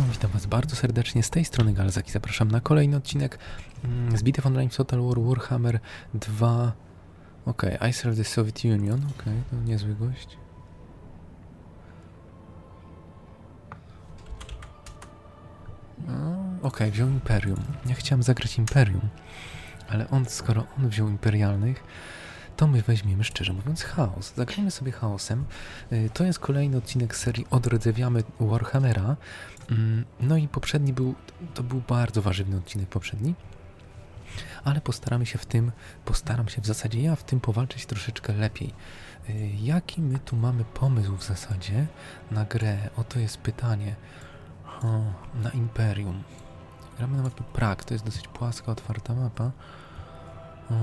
Witam Was bardzo serdecznie. Z tej strony Galzak i zapraszam na kolejny odcinek mm, z Bitew Online w Total War Warhammer 2 Okej, I serve the Soviet Union, okej, to niezły gość. No, Okej, wziął Imperium. Ja chciałem zagrać Imperium, ale on, skoro on wziął Imperialnych, to my weźmiemy, szczerze mówiąc, chaos. Zagrajmy sobie chaosem. Y, To jest kolejny odcinek serii Odrodzewiamy Warhammera. Mm, No i poprzedni był, to był bardzo warzywny odcinek poprzedni. Ale postaramy się w tym, postaram się w zasadzie ja w tym powalczyć troszeczkę lepiej. Y, Jaki my tu mamy pomysł w zasadzie na grę? Oto jest pytanie. O, na Imperium. Gramy na mapie Prag, to jest dosyć płaska, otwarta mapa. O,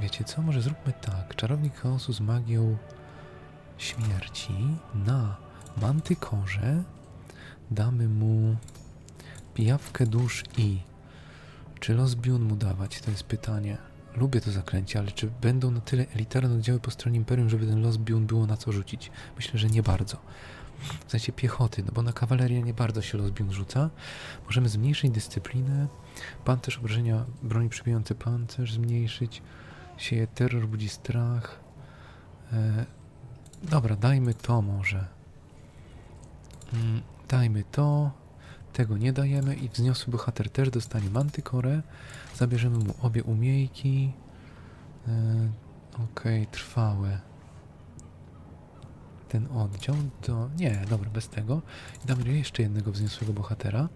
wiecie co? Może zróbmy tak. Czarownik chaosu z magią śmierci na mantykorze damy mu pijawkę dusz i czy los biun mu dawać? To jest pytanie. Lubię to zaklęcie, ale czy będą na tyle elitarne oddziały po stronie Imperium, żeby ten los biun było na co rzucić? Myślę, że nie bardzo. W sensie piechoty, no bo na kawalerię nie bardzo się los biun rzuca. Możemy zmniejszyć dyscyplinę, pancerz obrażenia broni przybijające pancerz, zmniejszyć, sieje terror, budzi strach. E, dobra, dajmy to może. Mm, dajmy to. Tego nie dajemy i wzniosły bohater też dostanie mantykorę. Zabierzemy mu obie umiejki. E, Okej, trwałe. Ten oddział to... Nie, dobra, bez tego. Damy jeszcze jednego wzniosłego bohatera.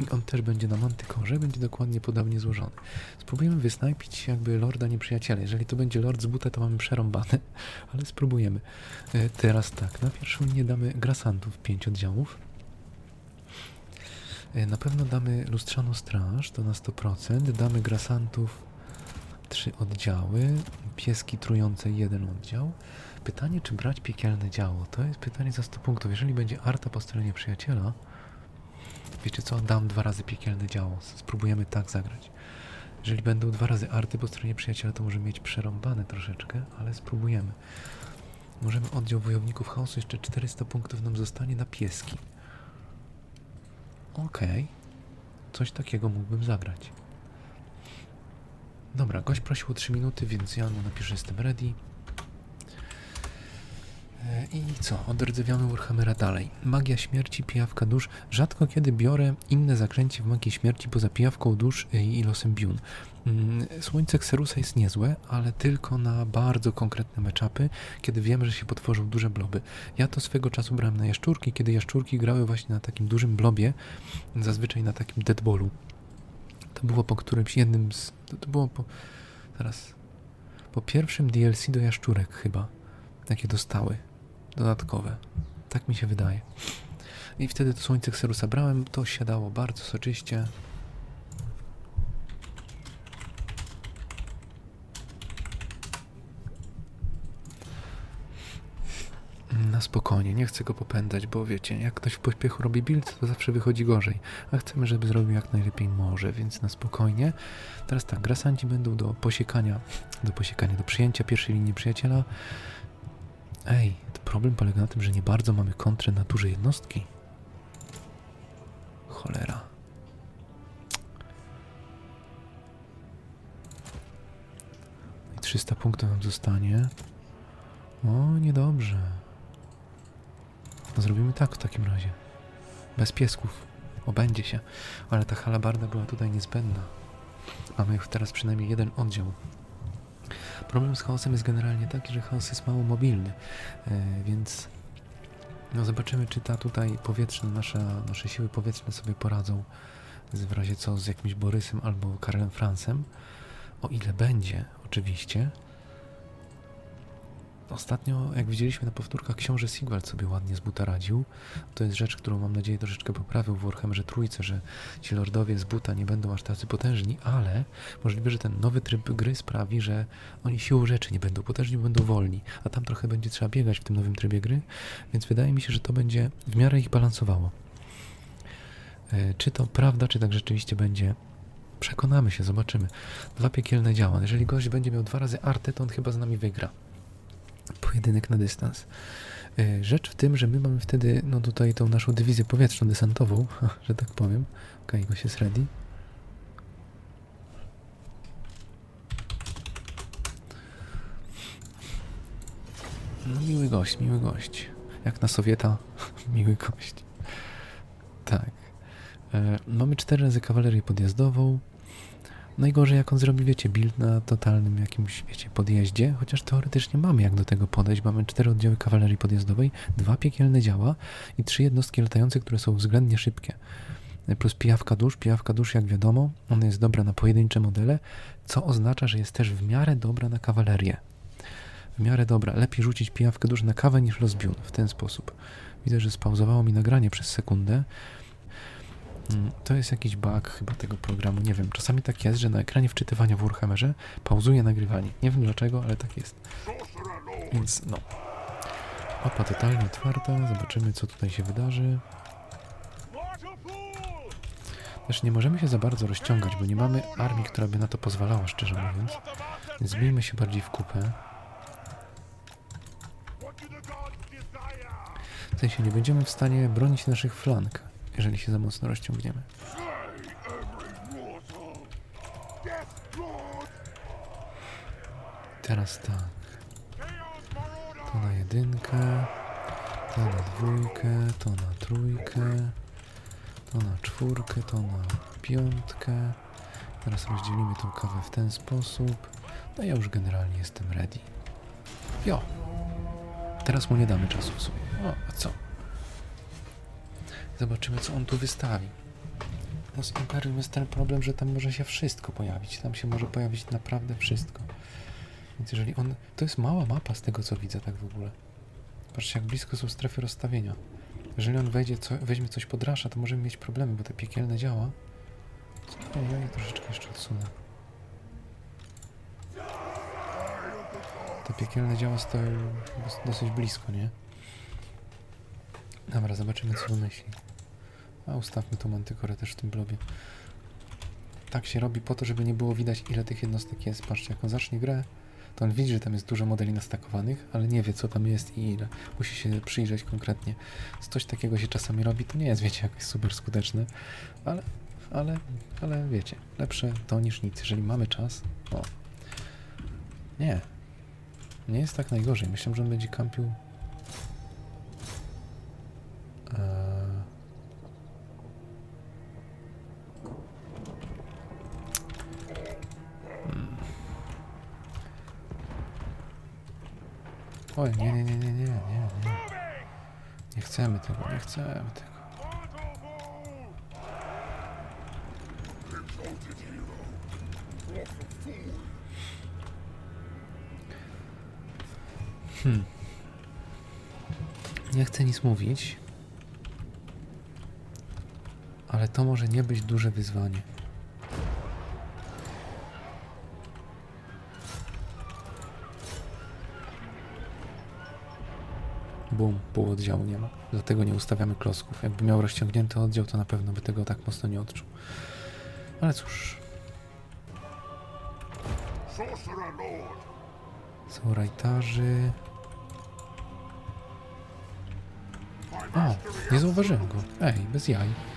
I on też będzie na mantykorze, będzie dokładnie podobnie złożony. Spróbujemy wysnajpić jakby lorda nieprzyjaciela. Jeżeli to będzie lord z buta, to mamy przerąbane, ale spróbujemy. E, teraz tak, na pierwszą linię damy grasantów, 5 oddziałów. E, Na pewno damy lustrzaną straż, to na 100%. Damy grasantów 3 oddziały, pieski trujące jeden oddział. Pytanie, czy brać piekielne działo? To jest pytanie za 100 punktów. Jeżeli będzie arta po stronie przyjaciela, wiecie co, dam dwa razy piekielne działo. Spróbujemy tak zagrać. Jeżeli będą dwa razy arty po stronie przyjaciela, to możemy mieć przerąbane troszeczkę, ale spróbujemy. Możemy oddział wojowników chaosu, jeszcze 400 punktów nam zostanie na pieski. Okej. Coś takiego mógłbym zagrać. Dobra, gość prosił o 3 minuty, więc ja mu napiszę, jestem ready. E, I co? Odrdzewiamy Warhammera dalej. Magia śmierci, pijawka dusz. Rzadko kiedy biorę inne zaklęcie w magii śmierci poza pijawką dusz e, i losem biun. Mm, Słońce Xerusa jest niezłe, ale tylko na bardzo konkretne meczapy, kiedy wiemy, że się potworzą duże bloby. Ja to swego czasu brałem na jaszczurki, kiedy jaszczurki grały właśnie na takim dużym blobie, zazwyczaj na takim deadballu. To było po którymś jednym z... To, to było po... Teraz... Po pierwszym DLC do jaszczurek chyba. Jakie dostały. Dodatkowe. Tak mi się wydaje. I wtedy to słońce Xerusa brałem, to siadało bardzo soczyście. Na spokojnie, nie chcę go popędzać, bo wiecie, jak ktoś w pośpiechu robi build, to zawsze wychodzi gorzej. A chcemy, żeby zrobił jak najlepiej może, więc na spokojnie. Teraz tak, grasanci będą do posiekania, do posiekania, do przyjęcia pierwszej linii przyjaciela. Ej, problem polega na tym, że nie bardzo mamy kontrę na duże jednostki. Cholera. I 300 punktów nam zostanie. O, niedobrze. No zrobimy tak w takim razie. Bez piesków. Obędzie się. Ale ta halabarda była tutaj niezbędna. Mamy już teraz przynajmniej jeden oddział. Problem z chaosem jest generalnie taki, że chaos jest mało mobilny, e, więc no zobaczymy, czy ta tutaj powietrzna, nasza, nasze siły powietrzne sobie poradzą z, w razie co z jakimś Borysem albo Karlem Francem. O ile będzie, oczywiście. Ostatnio, jak widzieliśmy na powtórkach, książę Sigwald sobie ładnie z buta radził. To jest rzecz, którą mam nadzieję troszeczkę poprawił w Warhammerze Trójce, że ci lordowie z buta nie będą aż tacy potężni, ale możliwe, że ten nowy tryb gry sprawi, że oni siłą rzeczy nie będą potężni, będą wolni, a tam trochę będzie trzeba biegać w tym nowym trybie gry, więc wydaje mi się, że to będzie w miarę ich balansowało. E, Czy to prawda, czy tak rzeczywiście będzie? Przekonamy się, zobaczymy. Dwa piekielne działa. Jeżeli gość będzie miał dwa razy artę, to on chyba z nami wygra. Pojedynek na dystans. Y, Rzecz w tym, że my mamy wtedy, no tutaj tą naszą dywizję powietrzną desantową, że tak powiem. Okej, gość jest ready. No miły gość, miły gość. Jak na Sowieta, miły gość. Tak. E, mamy cztery razy kawalerię podjazdową. Najgorzej jak on zrobi, wiecie, build na totalnym jakimś, wiecie, podjeździe, chociaż teoretycznie mamy jak do tego podejść. Mamy cztery oddziały kawalerii podjazdowej, dwa piekielne działa i trzy jednostki latające, które są względnie szybkie. Plus pijawka dusz. Pijawka dusz, jak wiadomo, ona jest dobra na pojedyncze modele, co oznacza, że jest też w miarę dobra na kawalerię. W miarę dobra. Lepiej rzucić pijawkę dusz na kawę niż rozbiun w ten sposób. Widzę, że spauzowało mi nagranie przez sekundę. Mm, To jest jakiś bug chyba tego programu, nie wiem. Czasami tak jest, że na ekranie wczytywania w Warhammerze pauzuje nagrywanie. Nie wiem dlaczego, ale tak jest. Więc no. Mapa totalnie otwarta, zobaczymy co tutaj się wydarzy. Też nie możemy się za bardzo rozciągać, bo nie mamy armii, która by na to pozwalała, szczerze mówiąc. Zbijmy się bardziej w kupę. W sensie nie będziemy w stanie bronić naszych flank, jeżeli się za mocno rozciągniemy. Teraz tak. To na jedynkę, to na dwójkę, to na trójkę, to na czwórkę, to na piątkę. Teraz rozdzielimy tą kawę w ten sposób. No ja już generalnie jestem ready. Jo. Teraz mu nie damy czasu w sumie. O, a co? Zobaczymy, co on tu wystawi. No z Imperium jest ten problem, że tam może się wszystko pojawić. Tam się może pojawić naprawdę wszystko. Więc jeżeli on... To jest mała mapa z tego, co widzę tak w ogóle. Patrzcie, jak blisko są strefy rozstawienia. Jeżeli on wejdzie, co, weźmie coś pod rasza, to możemy mieć problemy, bo te piekielne działa. Ej, ja je troszeczkę jeszcze odsunę. Te piekielne działa stoją dos- dosyć blisko, nie? Dobra, zobaczymy co wymyśli. A ustawmy tą mantykorę też w tym blobie. Tak się robi po to, żeby nie było widać ile tych jednostek jest. Patrzcie, jak on zacznie grę, to on widzi, że tam jest dużo modeli nastakowanych, ale nie wie co tam jest i ile. Musi się przyjrzeć konkretnie. Coś takiego się czasami robi, to nie jest, wiecie, jakoś super skuteczne, ale, ale, ale wiecie, lepsze to niż nic. Jeżeli mamy czas, o. Nie. Nie jest tak najgorzej. Myślę, że on będzie kampił. Hmm. Oj, nie, nie, nie, nie, nie, nie, nie. Nie chcemy tego, nie chcemy tego. Hmm. Nie chcę nic mówić, ale to może nie być duże wyzwanie. Bum, pół oddziału nie ma. Dlatego nie ustawiamy klocków. Jakby miał rozciągnięty oddział, to na pewno by tego tak mocno nie odczuł. Ale cóż, są rajtarzy. O, nie zauważyłem go. Ej, bez jaj.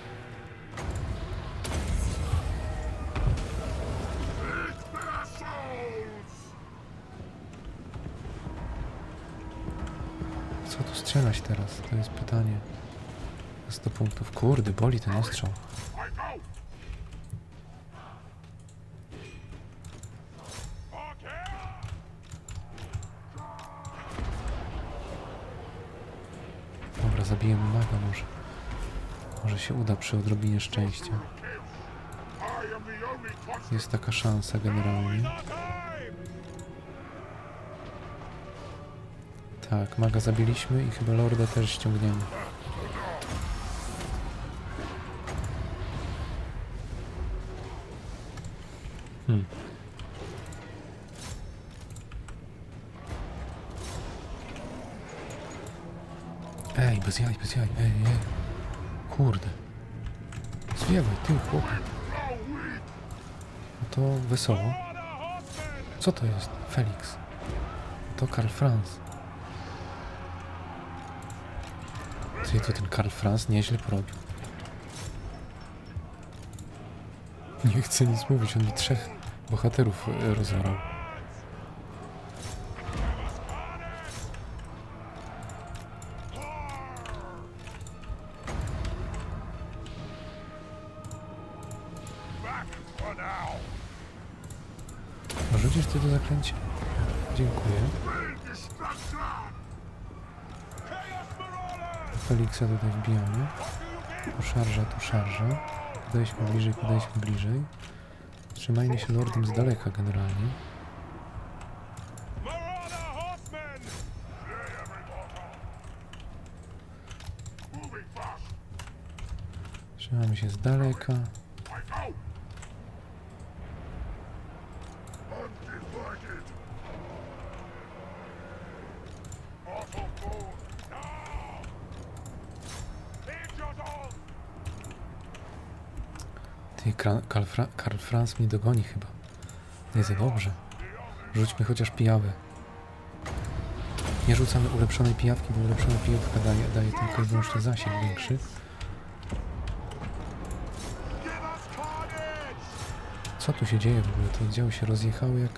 Co tu strzelać teraz? To jest pytanie. 100 punktów. Kurde, boli ten ostrzał. Dobra, zabiję mu maga może. Może się uda przy odrobinie szczęścia. Jest taka szansa generalnie. Tak, maga zabiliśmy i chyba lorda też ściągniemy. Hmm. Ej, bez jaj, bez jaj, ej, ej. Kurde. Zwiewaj, ty chłopie. No to wesoło. Co to jest? Felix. To Karl Franz. Ty, to ten Karl Franz nieźle porobił. Nie chcę nic mówić, on mi trzech bohaterów e, rozorał. Rzucisz ty to zaklęcie? Dziękuję. Feliksa tutaj wbijamy. Tu szarża, tu szarża. Podejdźmy bliżej, podejdźmy bliżej. Trzymajmy się lordem z daleka generalnie. Trzymamy się z daleka. Fra- Karl Franz mnie dogoni chyba. Nie za dobrze. Rzućmy chociaż pijawę. Nie rzucamy ulepszonej pijawki, bo ulepszona pijawka daje, daje tylko i wyłącznie zasięg większy. Co tu się dzieje w ogóle? Te oddziały się rozjechały jak...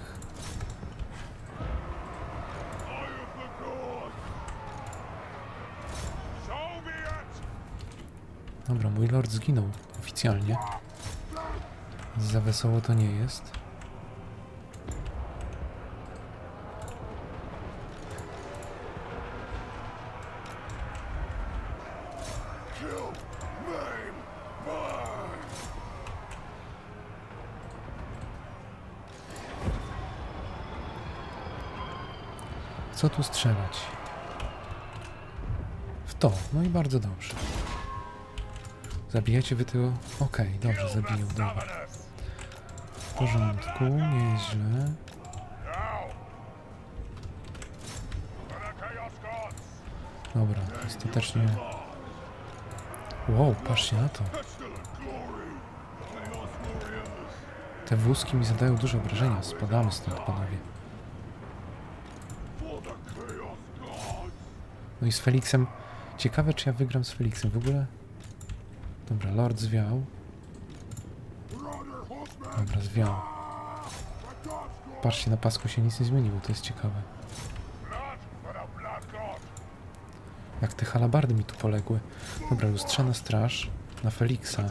Dobra, mój lord zginął oficjalnie. Za wesoło to nie jest. Co tu strzelać? W to. No i bardzo dobrze. Zabijacie wy tego? Okej, dobrze, zabiją, dobra. W porządku, nieźle. Dobra, ostatecznie... Wow, patrzcie na to. Te wózki mi zadają duże obrażenia. Spadamy stąd, panowie. No i z Feliksem... Ciekawe, czy ja wygram z Feliksem. W ogóle... Dobra, Lord zwiał. Dobra, zwiał. Patrzcie, na pasku się nic nie zmieniło, to jest ciekawe. Jak te halabardy mi tu poległy. Dobra, lustrzana straż na Feliksa.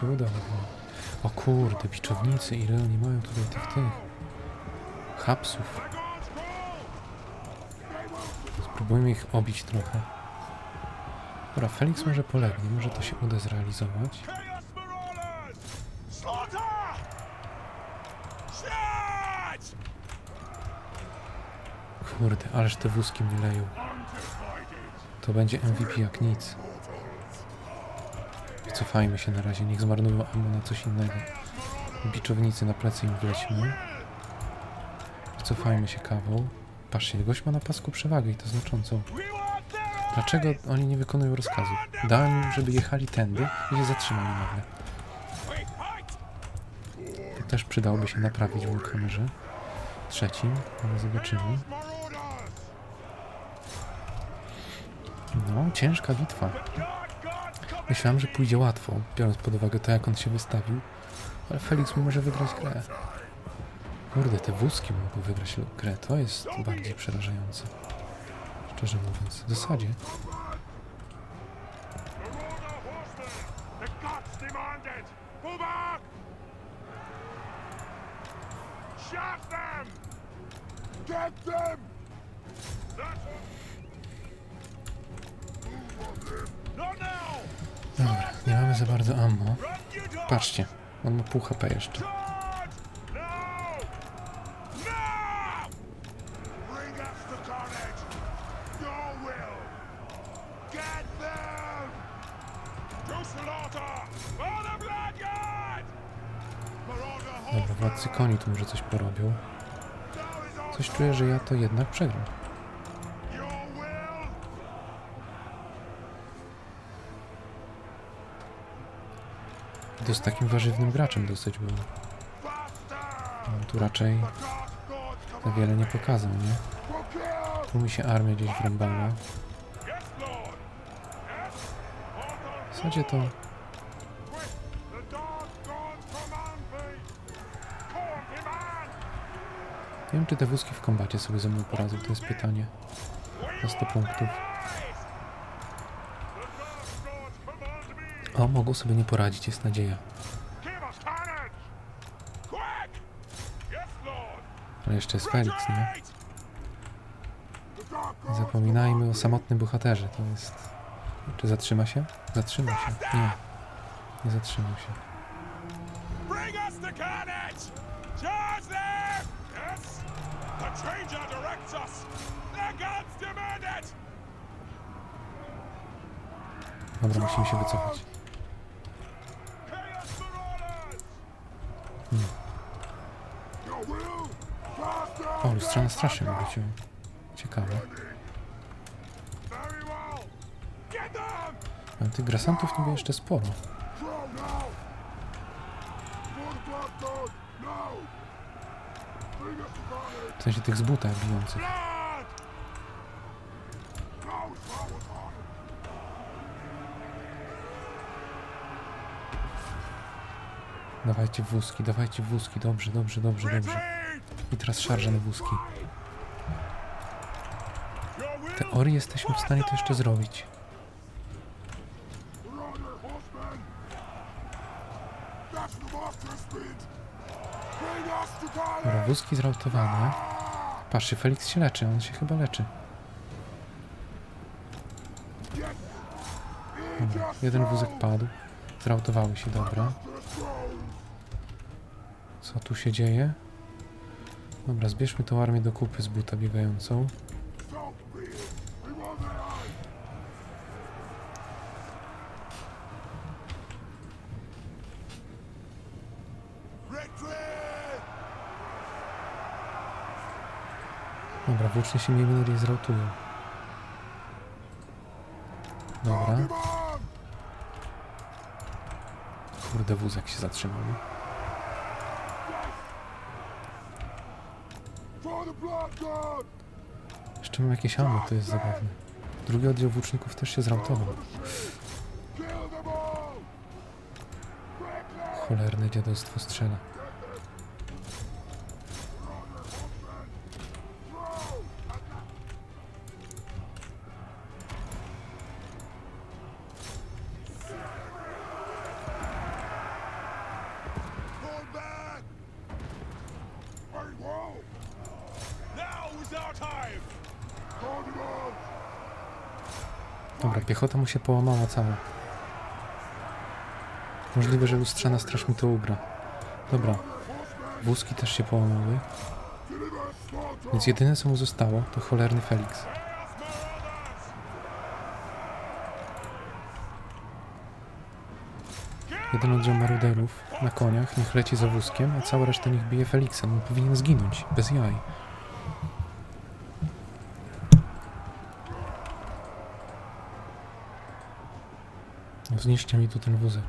Się uda. O kurde, biczownicy, ile oni mają tutaj tych tych hapsów. Spróbujmy ich obić trochę. Dobra, Felix może polegnie, może to się uda zrealizować. Kurde, ależ te wózki mi leją. To będzie MVP jak nic. Wycofajmy się na razie, niech zmarnują ammo na coś innego. Biczownicy na plecy im wlećmy. Wycofajmy się kawał. Patrzcie, gość ma na pasku przewagę i to znaczącą. Dlaczego oni nie wykonują rozkazu? Dałem im, żeby jechali tędy i się zatrzymali nagle. To też przydałoby się naprawić w Warhammerze. Trzecim, ale zobaczymy. No, ciężka bitwa. Myślałem, że pójdzie łatwo, biorąc pod uwagę to, jak on się wystawił. Ale Felix mi może wygrać grę. Kurde, te wózki mogą wygrać grę. To jest bardziej przerażające. Szczerze mówiąc. W zasadzie. Blood God! Marauder Dobra, władcy koni tu może coś porobią. Coś czuję, że ja to jednak przegram. To z takim warzywnym graczem dosyć było. On tu raczej za wiele nie pokazał, nie? Tu mi się armia gdzieś. Author W zasadzie to nie wiem, czy te wózki w kombacie sobie ze mną poradzą, to jest pytanie. Na 100 punktów. O, mogą sobie nie poradzić, jest nadzieja. Ale jeszcze jest Felix, nie? Nie zapominajmy o samotnym bohaterze, to jest... Czy zatrzyma się? Zatrzyma się. Nie. Nie zatrzymał się. Dobra, musimy się wycofać. Chaos Marauders! Strasznie mi wróciła. Ciekawe. Ale tych grasantów tu było jeszcze sporo. W sensie tych z buta bijących. Dawajcie wózki, dawajcie wózki. Dobrze, dobrze, dobrze, dobrze. I teraz szarże na wózki. Teorii jesteśmy w stanie to jeszcze zrobić. Dobra, wózki zrautowane. Patrzcie, Felix się leczy, on się chyba leczy. Dobra, jeden wózek padł. Zrautowały się, dobra. Co tu się dzieje? Dobra, zbierzmy tą armię do kupy z buta biegającą. Dobra, włócznie się minęli i zrautują. Dobra. Kurde, wózek się zatrzymał. Jeszcze mam jakieś ammo, to jest zabawne. Drugi oddział włóczników też się zrautował. Cholerne dziadostwo strzela. Piechota mu się połamała cała. Możliwe, że lustrzana straż mi to ugra. Dobra, wózki też się połamały. Więc jedyne co mu zostało to cholerny Felix. Jeden oddział maruderów na koniach niech leci za wózkiem, a cała reszta niech bije Felixa. On powinien zginąć, bez jaj. Zniszczcie mi tu ten wózek.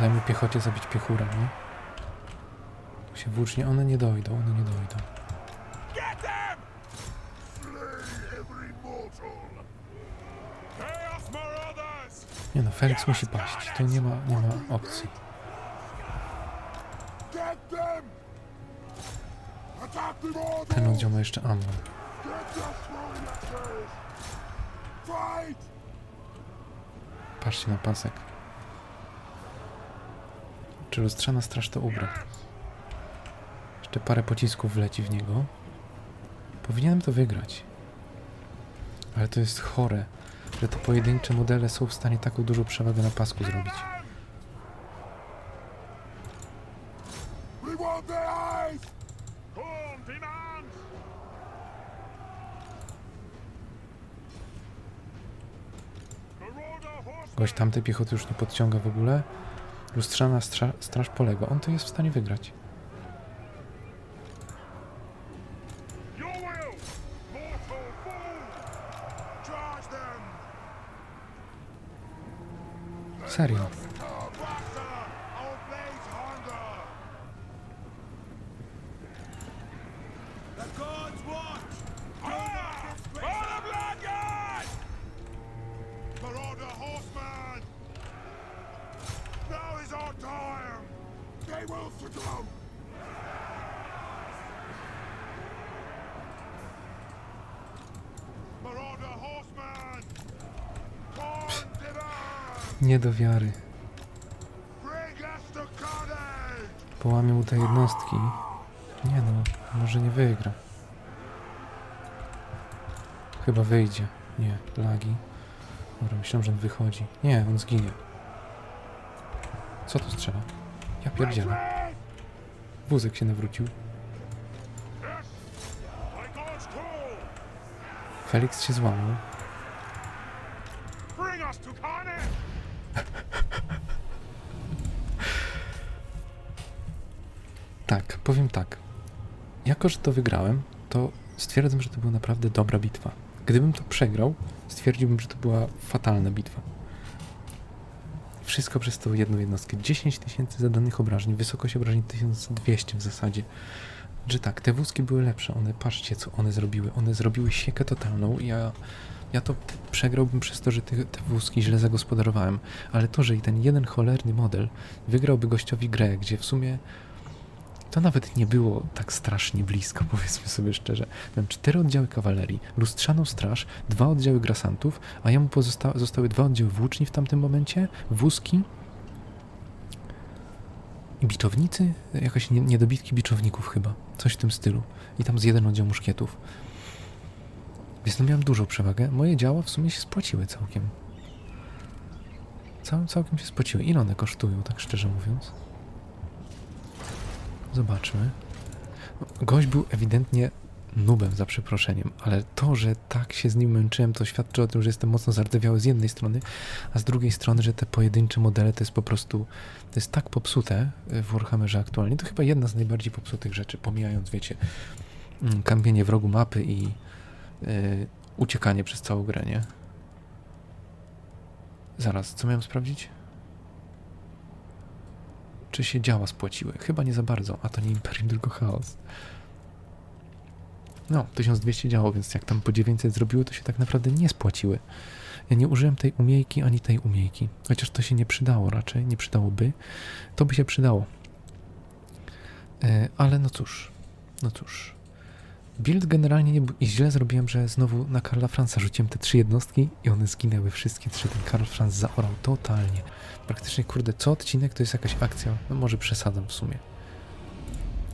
Dajmy piechocie zabić piechura, nie? Tu się włócznie, one nie dojdą, one nie dojdą. Nie no, Felix musi paść, tu nie ma, nie ma opcji. Ten oddział ma jeszcze ammo. Patrzcie na pasek. Czy lustrzana straż to ugra? Jeszcze parę pocisków wleci w niego. Powinienem to wygrać. Ale to jest chore, że te pojedyncze modele są w stanie taką dużą przewagę na pasku zrobić. Gość tamtej piechoty już nie podciąga w ogóle. Lustrzana strza- straż polega. On to jest w stanie wygrać. Serio. Nie do wiary. Mu te jednostki. Nie no, może nie wygra. Chyba wyjdzie. Nie, lagi. Dobra, myślałem, że on wychodzi. Nie, on zginie. Co to strzela? Ja pierdzielę. Wózek się nawrócił. Felix się złamał. Tak, powiem tak. Jako, że to wygrałem, to stwierdzam, że to była naprawdę dobra bitwa. Gdybym to przegrał, stwierdziłbym, że to była fatalna bitwa. Wszystko przez tą jedną jednostkę. 10 tysięcy zadanych obrażeń, wysokość obrażeń 1200 w zasadzie. Że tak, te wózki były lepsze. One, patrzcie co one zrobiły. One zrobiły siekę totalną. Ja, ja to przegrałbym przez to, że te, te wózki źle zagospodarowałem. Ale to, że i ten jeden cholerny model wygrałby gościowi grę, gdzie w sumie to nawet nie było tak strasznie blisko, powiedzmy sobie szczerze. Miałem cztery oddziały kawalerii, lustrzaną straż, dwa oddziały grasantów, a jemu pozosta- zostały dwa oddziały włóczni w tamtym momencie, wózki i bitownicy, jakaś nie- niedobitki biczowników chyba, coś w tym stylu. I tam z jeden oddział muszkietów. Więc no miałem dużą przewagę. Moje działa w sumie się spłaciły całkiem. Cał, całkiem się spłaciły. Ile one kosztują, tak szczerze mówiąc? Zobaczmy. Gość był ewidentnie nubem za przeproszeniem, ale to, że tak się z nim męczyłem, to świadczy o tym, że jestem mocno zardzewiały z jednej strony, a z drugiej strony, że te pojedyncze modele to jest po prostu, to jest tak popsute w Warhammerze aktualnie, to chyba jedna z najbardziej popsutych rzeczy, pomijając, wiecie, mm, kampienie w rogu mapy i yy, uciekanie przez całą grę, nie? Zaraz, co miałem sprawdzić? Czy się działa spłaciły? Chyba nie za bardzo, a to nie Imperium, tylko Chaos. No, 1200 działo, więc jak tam po 900 zrobiły, to się tak naprawdę nie spłaciły. Ja nie użyłem tej umiejki ani tej umiejki, chociaż to się nie przydało raczej, nie przydałoby. To by się przydało. E, ale no cóż, no cóż. Build generalnie nie był i źle zrobiłem, że znowu na Karla Franza rzuciłem te trzy jednostki i one zginęły wszystkie trzy. Ten Karl Franz zaorał totalnie. Praktycznie, kurde, co odcinek to jest jakaś akcja. No może przesadzam w sumie.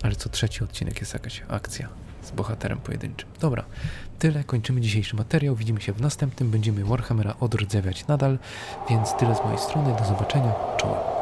Ale co trzeci odcinek jest jakaś akcja z bohaterem pojedynczym. Dobra, tyle. Kończymy dzisiejszy materiał. Widzimy się w następnym. Będziemy Warhammera odrdzewiać nadal. Więc tyle z mojej strony. Do zobaczenia. Czołem.